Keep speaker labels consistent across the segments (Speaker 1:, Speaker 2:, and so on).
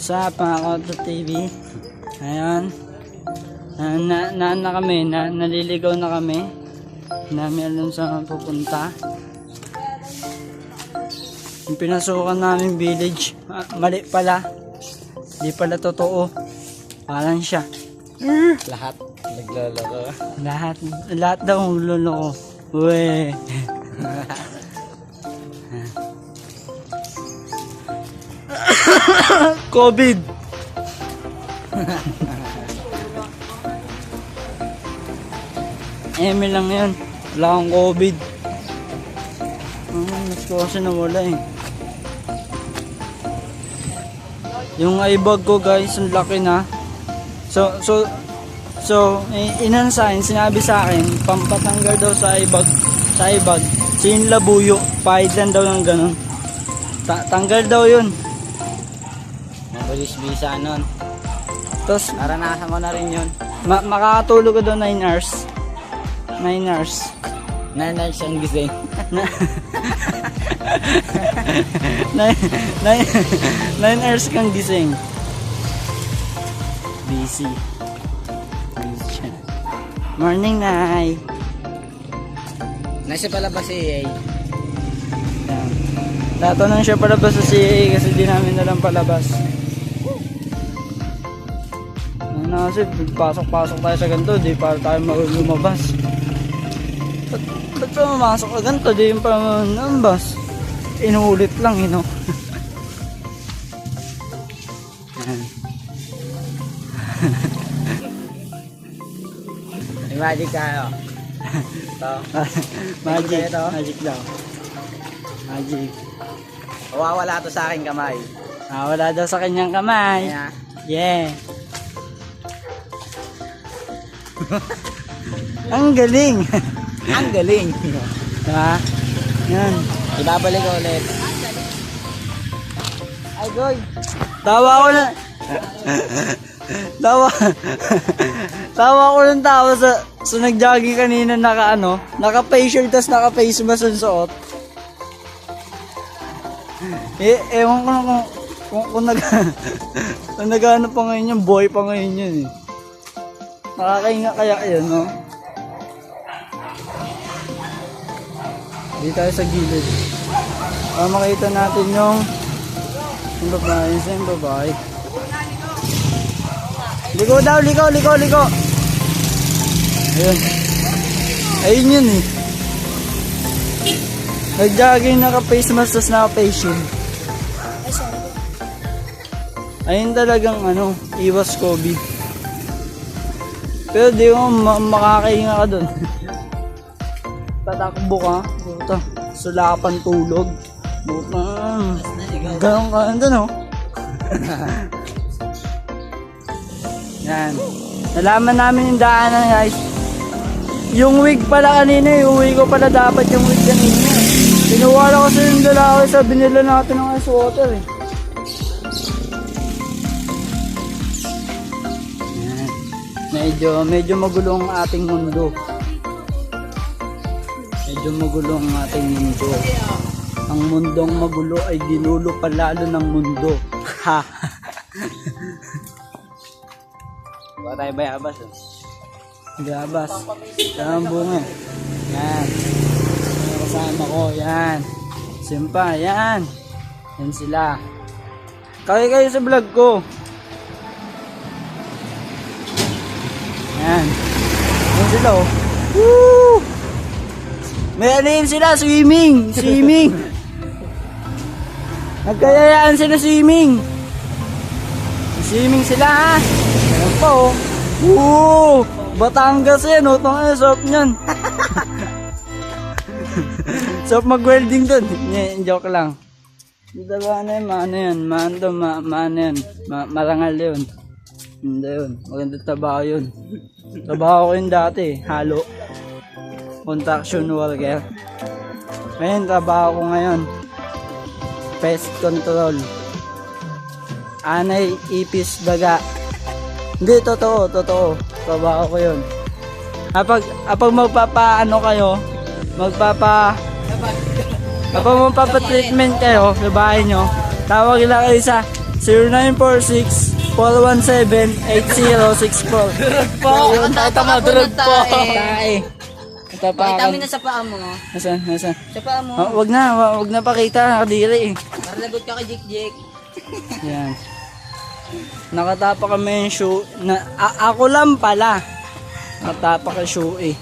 Speaker 1: sa Pangakoto TV. Ayan. Na, na, na, na kami, na, naliligaw na kami. Namin alam saan pupunta. Yung pinasukan namin village, ah, mali pala. Di pala totoo. Parang siya.
Speaker 2: Lahat naglalaro.
Speaker 1: Lahat, lahat daw ang lolo ko. Uwe. COVID. Eme lang yun. Wala akong COVID. Ah, mas ko kasi nawala eh. Yung ibag ko guys, ang laki na. So, so, so, inan sa akin, sinabi sa akin, pampatanggal daw sa ibag, sa ibag, sin labuyo, pahid lang daw ng ganun. Ta- tanggal daw yun.
Speaker 2: Mabilis bisa nun.
Speaker 1: Tapos,
Speaker 2: Naranasan ko na rin yun.
Speaker 1: ma- makakatulog ka daw 9 hours. 9 hours.
Speaker 2: Nanay siyang gising.
Speaker 1: Na 9 9 hours kang gising. Busy. Morning, Nay.
Speaker 2: Nasa pala ba si EA?
Speaker 1: Yan. Tatanong siya palabas sa CA kasi di namin nalang palabas. Kasi, pasok-pasok tayo sa ganito, di para tayo lumabas. Ba't, ba't pa mamasok ka ganito, di yung pa lumabas? Inuulit lang.
Speaker 2: May magic tayo. Ito.
Speaker 1: magic,
Speaker 2: Ito.
Speaker 1: magic daw. Magic.
Speaker 2: Mawawala to sa aking kamay.
Speaker 1: Ah, wala daw sa kanyang kamay.
Speaker 2: Kaya,
Speaker 1: Yeah. Ang galing.
Speaker 2: ang galing.
Speaker 1: diba? Yan.
Speaker 2: Ibabalik ko ulit.
Speaker 1: Ay, goy. Tawa ko na. tawa. tawa ko ng tawa sa sa nag-jogging kanina naka ano, naka face shield tas naka face mask ang suot. Eh, ewan ko na kung kung, kung nag kung nag-ano pa ngayon yun, boy pa ngayon yun eh. Nakakainga kaya yun, no? Dito tayo sa gilid. Para makita natin yung yung babae, yung babae. Liko daw, liko, liko, liko. Ayun. Ayun yun eh. Nag-jogging naka-face mask tapos naka-face shield. Ayun talagang ano, iwas COVID. Pero di mo ma- makakainga ka dun. Tatakbo ka, puta. Sulapan tulog. Puta. Ganon ka dun oh. Yan. Nalaman namin yung daanan guys. Yung wig pala kanina, wig ko pala dapat yung wig kanina. Pinuwala kasi yung lalaki sa binila natin ng ice water eh. Medyo, medyo magulo ang ating mundo. Medyo magulo ang ating mundo. Ang mundong magulo ay ginulo palalo ng mundo. Ha!
Speaker 2: Baka tayo bayabas eh.
Speaker 1: Gabas. Yan ang bunga. Yan. Kasama ko. Yan. Simpa. Yan. Yan sila. Kaya kayo sa vlog ko. Yan. Yan sila oh. Woo! May yun sila? Swimming. Swimming. Nagkayayaan sila swimming. Swimming sila ha. Ayan po oh. Woo! Batangas yan, oh. Tanga, sarap niyan. sarap mag-welding dun. Joke lang. Dalawa na yun, maano yan. Maano, ma, maano yan. Ma, marangal yun. Hindi yun. Maganda trabaho yun. Trabaho ko yun dati, halo. Contraction worker. Ngayon, trabaho ko ngayon. Pest control. Anay, ipis, daga. Hindi, totoo, totoo. Trabaho ko yun. Kapag, kapag magpapaano kayo, magpapa, kapag magpapa-treatment kayo sa bahay nyo, tawag lang kayo sa 0946-417-8064.
Speaker 3: Po, ito mo, durog po.
Speaker 1: Tae. Ito pa ako.
Speaker 3: mo na sa paa mo.
Speaker 1: Nasaan? Nasaan?
Speaker 3: Sa paa mo.
Speaker 1: Oh, wag na, wa- wag na pakita, nakadiri eh.
Speaker 3: Para lagot ka kay Jik Jik.
Speaker 1: Yan. Nakatapa kami yung shoe. Na, a- ako lang pala. Nakatapa ka shoe eh.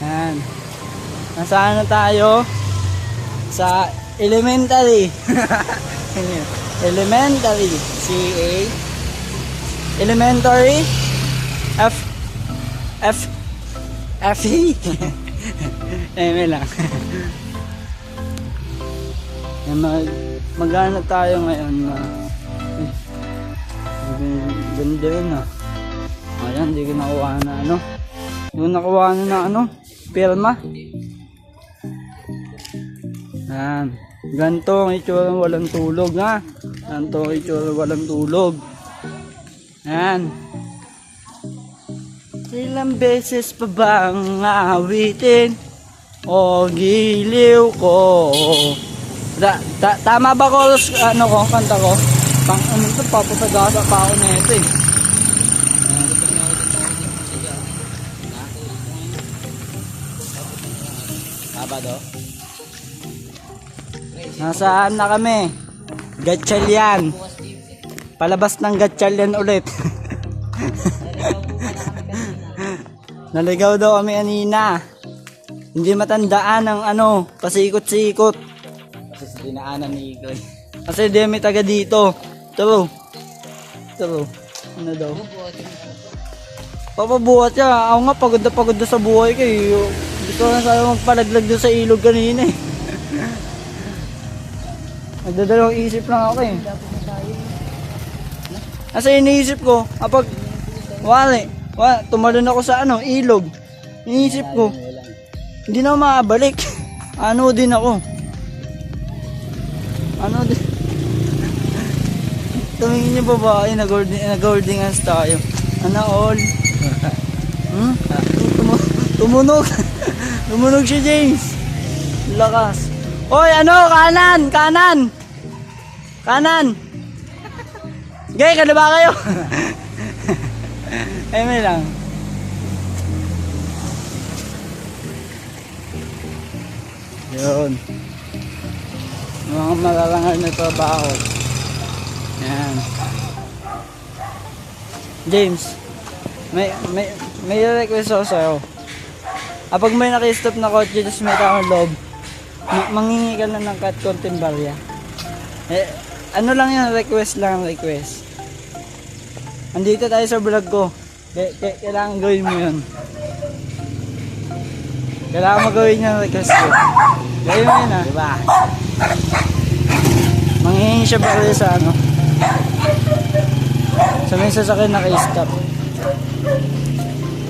Speaker 1: Yan. Nasaan na tayo? Sa elementary. elementary. C-A. Elementary. F. F. F-E. Eme lang. Yan, mag, magana tayo ngayon na eh, g- ganda yun ah. Ayan, hindi ko nakuha na ano. Ko nakuha na na ano, pirma. Yan. Ganito ang itsura ng walang tulog ha. Ang itsura ng walang tulog. Yan. Ilang beses pa bang awitin o giliw ko? Da, ta, tama ba ko ano ko, kanta ko? Pang ano to, papasagasa pa ako na ito eh.
Speaker 2: Sabado.
Speaker 1: Nasaan na kami? Gatchalian. Palabas ng Gatchalian ulit. Naligaw daw kami anina. Hindi matandaan ang ano, pasikot-sikot.
Speaker 2: Kasi sa dinaanan ni Ikoy.
Speaker 1: Kasi may taga dito. True. True. Ano daw? Papabuhat siya. Ako nga pagod na pagod na sa buhay ko. eh. Gusto na sana magpalaglag doon sa ilog kanina eh. Nagdadalawang isip lang ako eh. Kasi iniisip ko, kapag wala, wala, tumalon ako sa ano, ilog. Iniisip ko, hindi na ako makabalik. Ano din ako. Ano din. Tumingin yung babae, nag-hoardingans tayo. Ano all? Hmm? Tumu- tumunog. tumunog si James. Lakas. Hoy, ano? Kanan! Kanan! Kanan! Gay, kada ba kayo? Ay, may lang. Yun. Mga malalangal na trabaho. Yan. James, may may may request ako sa'yo. Kapag may nakistop na kotse tapos may taong loob, mangingi ka lang ng cut content barya. Eh, ano lang yan, request lang, request. Andito tayo sa vlog ko. K- kailangan gawin mo yun. Kailangan mo gawin yung request ko. Gawin mo yun ah.
Speaker 2: Diba?
Speaker 1: Manghihingi siya barya sa ano. Sa may sasakyan naka-stop.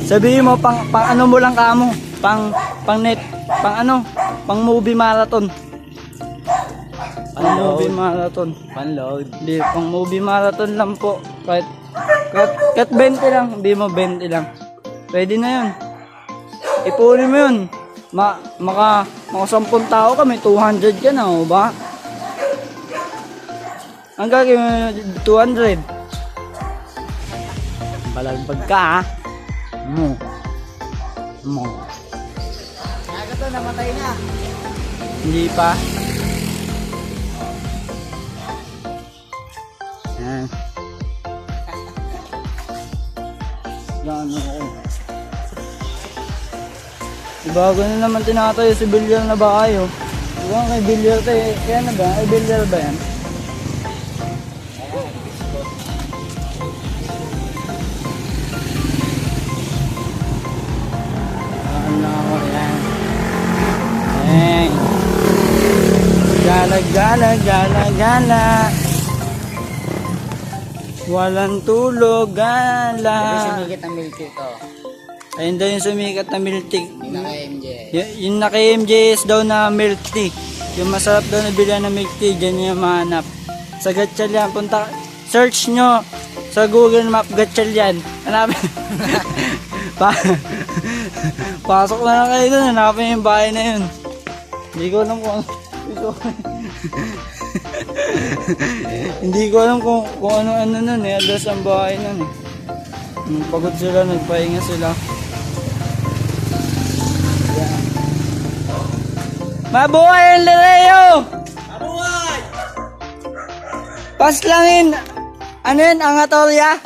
Speaker 1: Sabihin mo pang pang ano mo lang kamo, pang pang net, pang ano, pang movie marathon. Pang movie marathon.
Speaker 2: Panload.
Speaker 1: Hindi, pang movie marathon lang po. Kahit kahit, kahit 20 lang, hindi mo 20 lang. Pwede na 'yun. Ipunin mo 'yun. Ma, maka, maka 10 tao kami, 200 ka na, o ba? Ang gagawin mo, 200. Balagbag ka, ha? Mo. Mo.
Speaker 3: Kaya to, namatay na.
Speaker 1: Hindi pa. Yan. Gano ako. Na naman tinatayo si Bilyar na bahay oh. Diba kay Bilyar tayo, kaya na ba? Ay Bilyar ba yan? Ano ako yan? Hey. Gala, gala, gala, gala. Walang tulog, gala.
Speaker 2: Kasi sumigit ang milk tea to.
Speaker 1: Ayun daw yung sumikat na milk tea.
Speaker 2: Yung naka-MJ.
Speaker 1: Y- yung naka MJS daw na milk tea. Yung masarap daw na bilhan na milk tea, dyan yung mahanap. Sa Gatchalian, punta, search nyo sa Google Map Gatchalian. Hanapin. pa Pasok na lang kayo doon, hanapin yung bahay na yun. Hindi ko alam kung ano. Hindi ko Hindi ko alam kung, kung ano-ano nun eh. Alas ang bahay nun eh. Pagod sila, nagpahinga sila. Yan. Mabuhay ang Lireo! Mabuhay! Paslangin! Ano yun, Angatoria?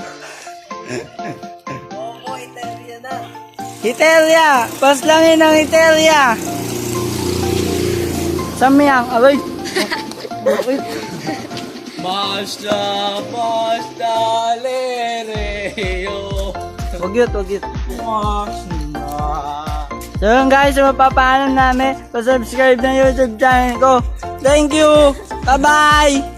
Speaker 1: Hiteria! Paslangin ang Hiteria! Samyang, aray! Bakit?
Speaker 2: Basta, basta, lereo.
Speaker 1: Wag yun, wag yun. So yun guys, mapapaalam namin, pa-subscribe na YouTube channel ko. Thank you! Bye-bye!